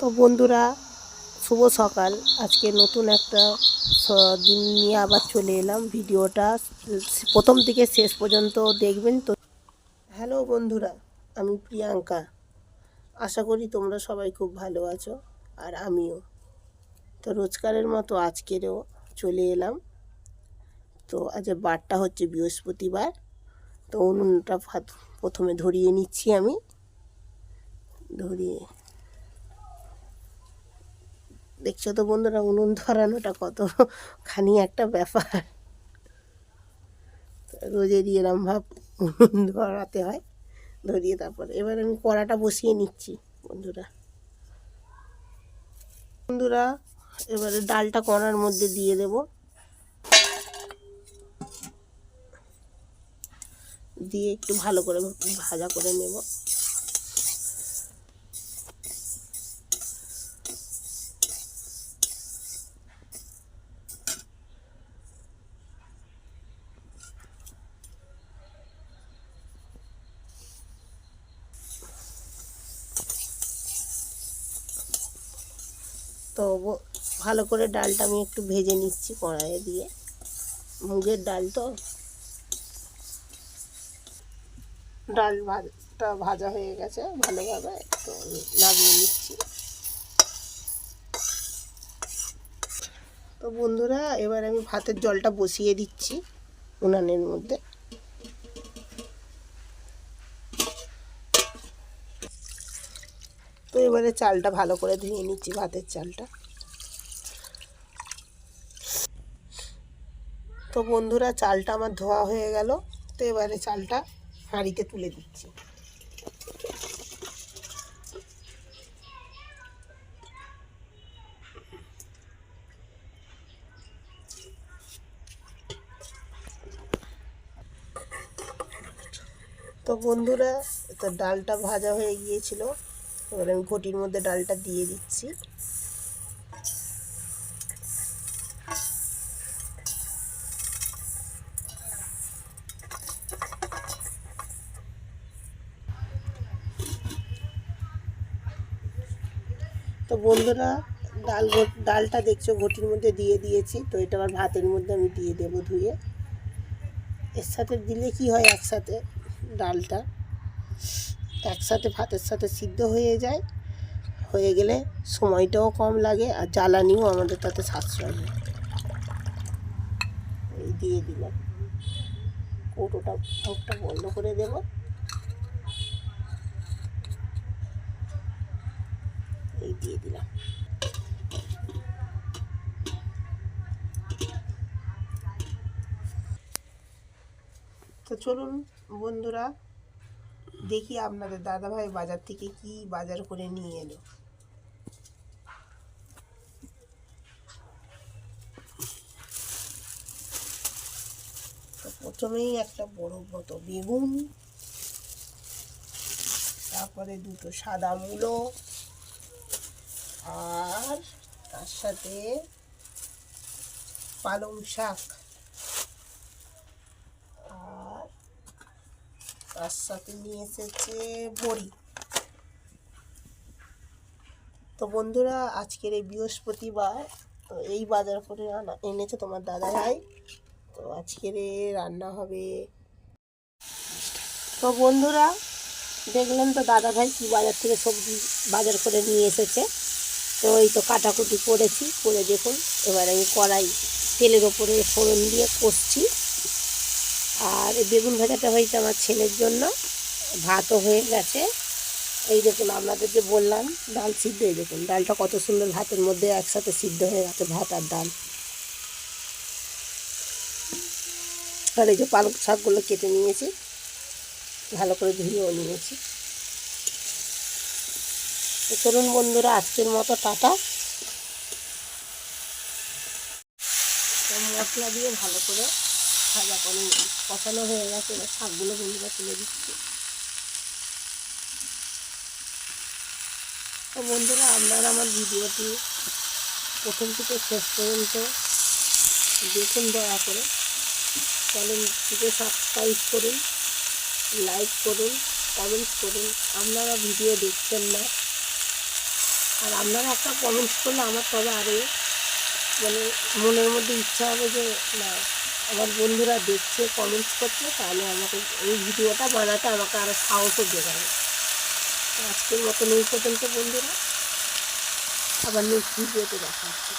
তো বন্ধুরা, শুভ সকাল। আজকে নতুন একটা দিন নিয়ে আবার চলে এলাম ভিডিওটা। প্রথম থেকে শেষ পর্যন্ত দেখবেন তো। হ্যালো বন্ধুরা, আমি প্রিয়াঙ্কা। আশা করি তোমরা সবাই খুব ভালো আছো, আর আমিও। তো রোজকারের মতো আজকেরও চলে এলাম। তো আজ বারটা হচ্ছে বৃহস্পতিবার, তো উনুনটা প্রথমে ধরিয়ে নিচ্ছি আমি। ধরিয়ে দেখছ তো বন্ধুরা, উনুন ধরানোটা কত কতখানি একটা ব্যাপার। রোজেরই এরম ভাব উনুন ধরাতে হয়, ধরিয়ে তারপর। এবার আমি কড়াটা বসিয়ে নিচ্ছি, বন্ধুরা। বন্ধুরা, এবারে ডালটা কড়ার মধ্যে দিয়ে দেব। দিয়ে একটু ভালো করে ভাজা করে নেব। তো ভালো করে ডালটা আমি একটু ভেজে নিচ্ছি কড়াইয়ে দিয়ে। মুগের ডাল তো। ডাল ভাজটা ভাজা হয়ে গেছে ভালোভাবে, তো নামিয়ে নিচ্ছি। তো বন্ধুরা, এবার আমি ভাতের জলটা বসিয়ে দিচ্ছি উনানের মধ্যে। তো এবারে চালটা ভালো করে ধুয়ে নিচ্ছি, ভাতের চালটা। তো বন্ধুরা, চালটা আমার ধোয়া হয়ে গেল। তো এবারে চালটা হাঁড়িতে তুলে দিচ্ছি। তো বন্ধুরা, তো ডালটা ভাজা হয়ে গিয়েছিল। এবার আমি ঘটির মধ্যে ডালটা দিয়ে দিচ্ছি। তো বন্ধুরা, ডাল ডালটা দেখছ, ঘটির মধ্যে দিয়ে দিয়েছি। তো এটা আবার ভাতের মধ্যে আমি দিয়ে দেবো ধুয়ে। এর সাথে দিলে কি হয় একসাথে ডালটা? একসাথে ভাতের সাথে সিদ্ধ হয়ে যায়। হয়ে গেলে সময়টাও কম লাগে আর জ্বালানিও আমাদের তাতে সাশ্রয় হয়। এই দিয়ে দিলাম। কৌটোটা মুখটা বন্ধ করে দেব। এই দিয়ে দিলাম। তো চলুন বন্ধুরা দেখি আপনাদের দাদাভাই বাজার থেকে কি বাজার করে নিয়ে এলো। প্রথমেই একটা বড় মতো বেগুন, তারপরে দুটো সাদা মূলো, আর তার সাথে পালং শাক। তার সাথে নিয়ে এসেছে বড়ি। তো বন্ধুরা, আজকের এই বৃহস্পতিবার, তো এই বাজার করে আনা, এনেছে তোমার দাদা ভাই। তো আজকের রান্না হবে। তো বন্ধুরা দেখলেন তো দাদা ভাই কী বাজার থেকে সবজি বাজার করে নিয়ে এসেছে। তো এই তো কাটাকুটি করেছি, করে দেখুন, এবার আমি কড়াই তেলের ওপরে ফোড়ন দিয়ে কষছি। আর বেগুন ভাজাটা হয়েছে আমার ছেলের জন্য। ভাতও হয়ে গেছে। এই দেখুন আপনাদের যে বললাম, ডাল সিদ্ধ, এই দেখুন, ডালটা কত সুন্দর ভাতের মধ্যে একসাথে সিদ্ধ হয়ে গেছে, ভাত আর ডাল। আর এই যে পালক শাকগুলো কেটে নিয়েছি, ভালো করে ধুয়েও নিয়েছি। চলুন বন্ধুরা, আজকের মতো টাটা। মশলা দিয়ে ভালো করে ভাজা করে কষানো হয়ে গেছে, এবার শাকগুলো বন্ধুরা তুলে দিচ্ছি। তো বন্ধুরা, আপনারা আমার ভিডিওটি প্রথম থেকে শেষ পর্যন্ত দেখুন দয়া করে। চ্যানেলটিকে সাবস্ক্রাইব করুন লাইক করুন কমেন্টস করুন। আপনারা ভিডিও দেখছেন না। আর আপনারা একটা কমেন্টস করলে আমার তবে আরও মানে মনের মধ্যে ইচ্ছা হবে যে, না আমার বন্ধুরা দেখছে কমেন্টস করছে, তাহলে আমাকে এই ভিডিওটা বানাতে আমাকে আরও সাহসও দেখাবে আজকের মতন এই পর্যন্ত বন্ধুরা। আবার নেক্সট ভিডিওতে দেখা হচ্ছে।